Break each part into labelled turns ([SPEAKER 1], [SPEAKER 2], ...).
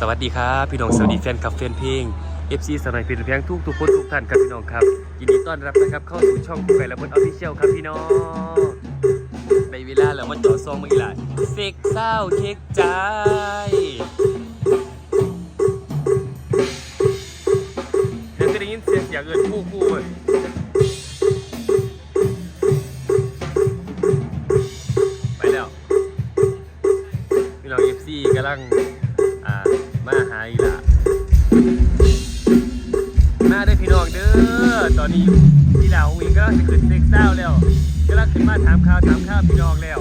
[SPEAKER 1] สวัสดีครับ พี่น้องสวัสดีแฟนคลับแฟนเพลง FC สมัยเพลงเพลงทุกทุกคนทุกท่านครับพี่น้องครับ ยินดีต้อนรับนะครับเข้าสู่ช่องผู้ไก่และบนออฟฟิเชียลครับพี่น้องในเวลาแล้วมาเจอซองมาอีกและเซ็กเศร้าเช็คใจเดี๋ยวก็ได้ยินเสียงอย่างเอินคู่คู่เลย อนนี้พี่ดาววิงก็ลังจะขึ้นเซ็กเศร้าแล้วก็ลังขึ้นมาถามข่าวถามข้าวพี่น้องแล้ว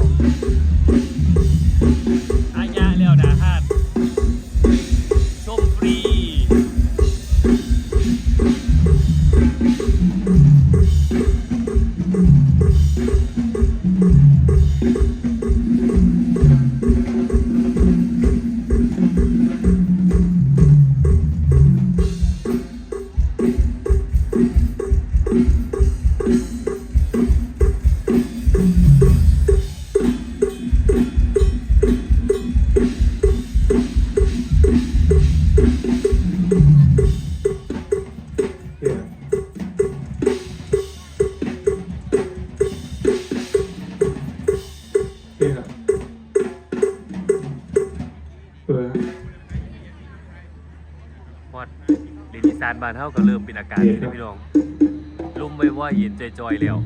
[SPEAKER 1] บ้านเฮาก็เริ่มเป็นอาการเลยนะพี่น้องลุ่มไว้ว่าเย็นจอยๆแล้ว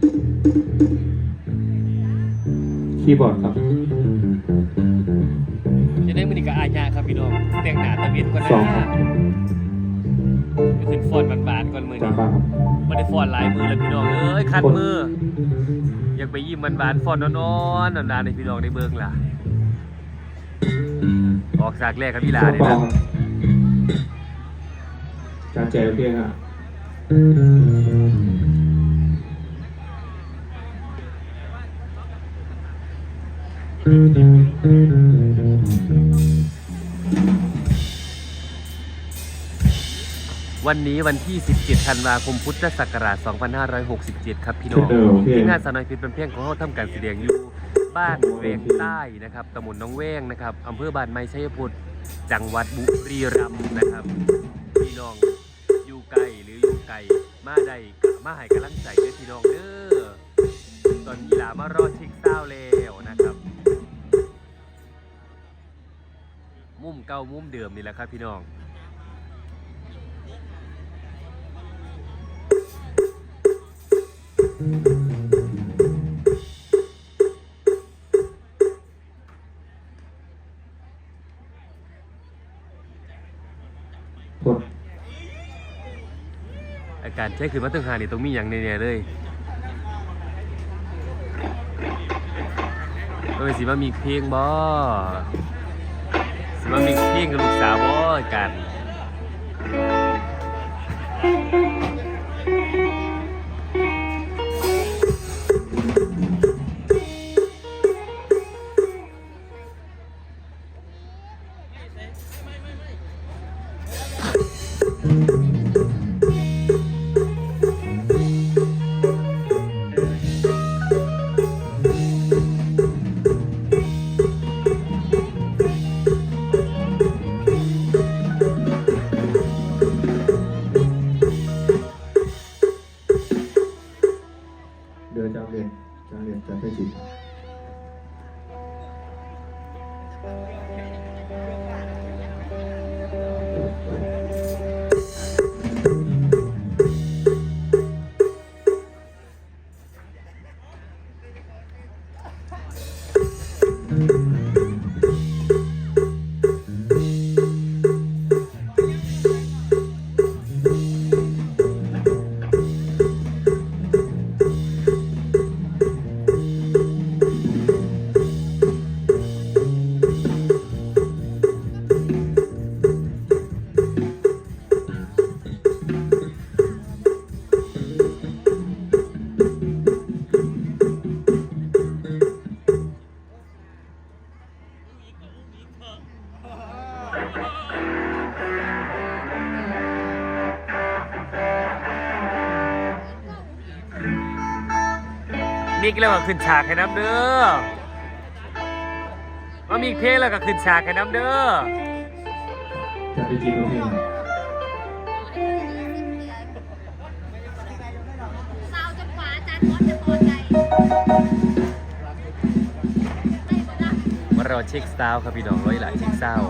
[SPEAKER 2] คีย์บอร์ดครับ
[SPEAKER 1] จะได้มือนี้กับอายะครับพี่น้องแต่งหน้าตะเวนก่อน
[SPEAKER 2] สอง
[SPEAKER 1] นะครับก็ขึ้นฟอนต์บานๆก่อนมือ
[SPEAKER 2] จา
[SPEAKER 1] นี้
[SPEAKER 2] บ้าครับ
[SPEAKER 1] ไม่ได้ฟอนต์หลายมือเลยพี่น้องเอ้ยคัดมือ อยากไปยิ้มบานๆฟอนต์นอนๆนานๆให้พี่น้องได้เบิ่งล่ะออกฉากแรกครับพี่ลาเนี่ย
[SPEAKER 2] สอ
[SPEAKER 1] นะ
[SPEAKER 2] ง จานแจวเพียงอะ
[SPEAKER 1] วันนี้วันที่ 17 ธันวาคม พุทธศักราช 2567 ครับพี่น้อง
[SPEAKER 2] เออโอเค
[SPEAKER 1] ที่งานสาวน้อยเพชรเป็นเพียงของเขาทำการแสดงอยู่ บ้านเวียงใต้นะครับตำบลหน้องแวงนะครับอำเภอบ้านไม้ชัยพุทธจังหวัดบุรีรัมย์นะครับ พี่น้อง อยู่ไกลหรืออยู่ไกลมาได้กะมาให้กำลังใจเด้อพี่น้องเด้อตอนนี้ลามารอชิคเต้าแล้วนะครับ มุมเก่ามุมเดิมนี่แหละครับพี่น้อง
[SPEAKER 2] ก
[SPEAKER 1] การใช้คือมาตึงหานี่ต้องมีอย่างแน่ๆเลยเอ้ยสิมามีเพลงบ่สิมามีเพลงกับลูกสาวบ่กัน
[SPEAKER 2] เจางเมี
[SPEAKER 1] กแล้วก็ขึ้นฉากให้น้ำเด้อว่ามีเพลงแล้วก็ขึ้นฉากให้น้ำเด้อ
[SPEAKER 2] จะไปกินโอเค
[SPEAKER 3] สาวจะขวาจานมอสจะพอใจไม่หมดละ
[SPEAKER 1] มารอเช็คซาวด์ครับพี่น้องร้อยหลายเช็คซาว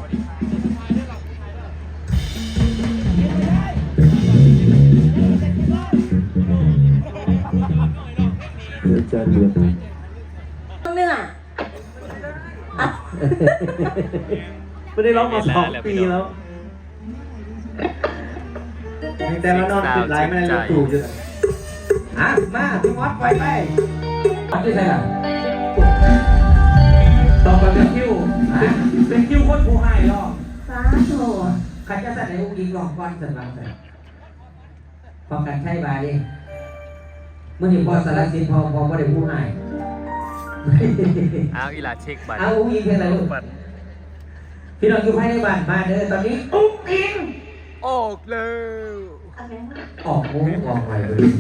[SPEAKER 1] ด์
[SPEAKER 2] เดี๋ยวจะเรียน
[SPEAKER 4] เนื้อ
[SPEAKER 2] ไม่ได้ร้องมาสองปีแล้วแต่ละนอนติดไลน์ไม่ได้รู้ถูกอยู่
[SPEAKER 5] อะมาพี่มอสปล่อยไปมอสที่ไหนล่ะ
[SPEAKER 2] ต่อไปเป็นคิวเป็นเป็นคิวคนผู้ให้หรอ
[SPEAKER 4] ฟ้าโถ
[SPEAKER 5] ใครจะใส่ในอุ้งยิงลองก้อนสันหลังใส่พอกันใช้บาดิเมื่อนี้พอสารสินพอพอพอได้ผู้ให้
[SPEAKER 1] อ้าวอีหลาเช็คบัตร
[SPEAKER 5] เอาอุ้งยิงเพลงอะไรลูก
[SPEAKER 1] บัตร
[SPEAKER 5] พี่น้องอยู่ภายในบ้านมาเด้อตอนนี้อุ้งอิง
[SPEAKER 1] ออกแล้ว
[SPEAKER 4] อะไรวะ
[SPEAKER 5] ออกมุ้งออกไปเลย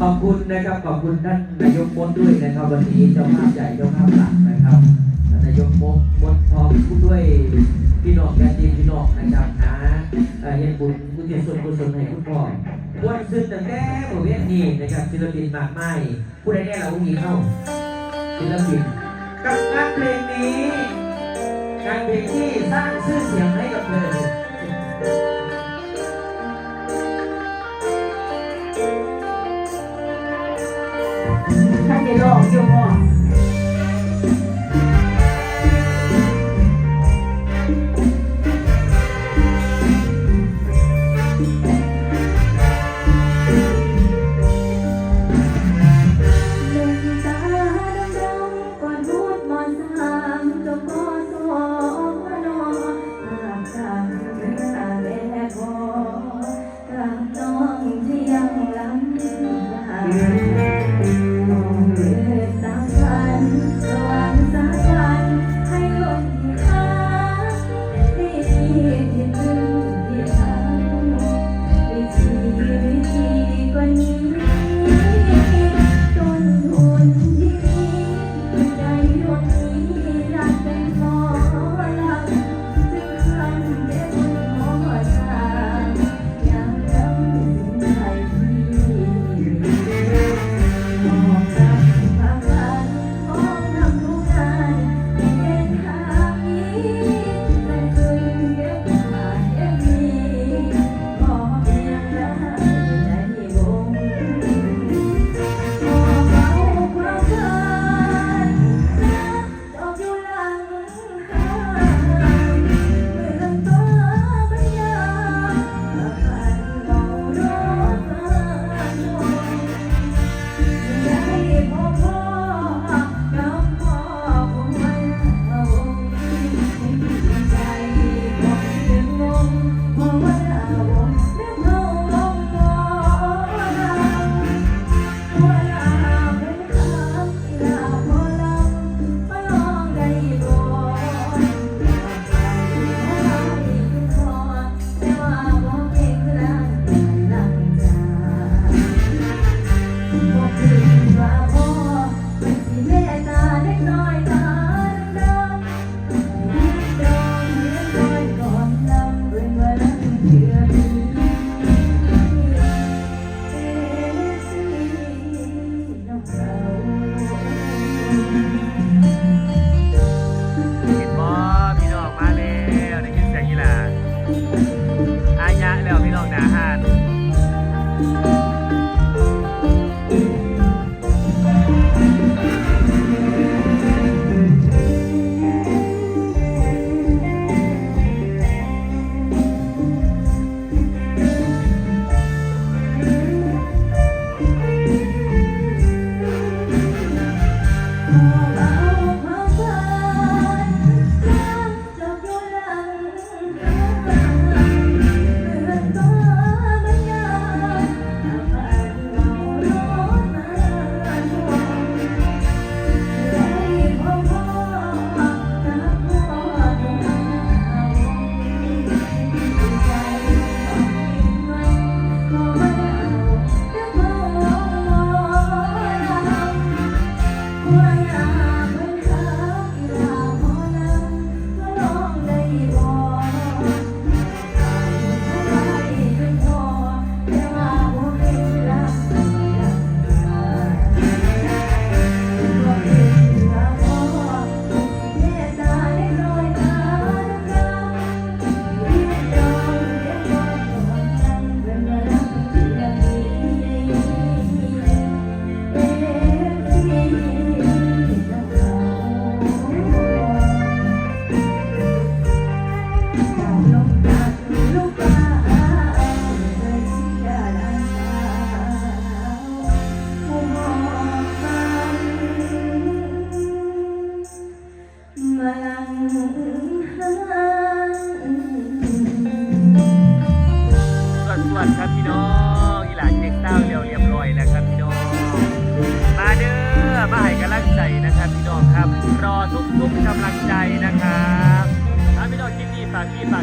[SPEAKER 5] ขอบคุณนะครับขอบคุณท่านนายกมดด้วยนะครับวันนี้เจ้าภาพใหญ่เจ้าภาพหลักนะครับท่านนายกมดมดพร้อมพูดด้วยพี่น้องญาติพี่น้องนะครับหาเอ่อเห็นบุญบุญ เห็นส่วนกุศลให้คุณพ่อวันซึ่งตั้งแต่บริเวณนี้นะครับศิลปินมากมายผู้ใดแน่เราอุ้งอิงเข้าศิลปินกับงานเพลงนี้งานเพลงที่สร้างชื่อเสียงให้กับเธอ
[SPEAKER 4] ท่านได้องอยู่บ่
[SPEAKER 6] อายะแล้วพี่น้องนะฮา
[SPEAKER 1] น ฝา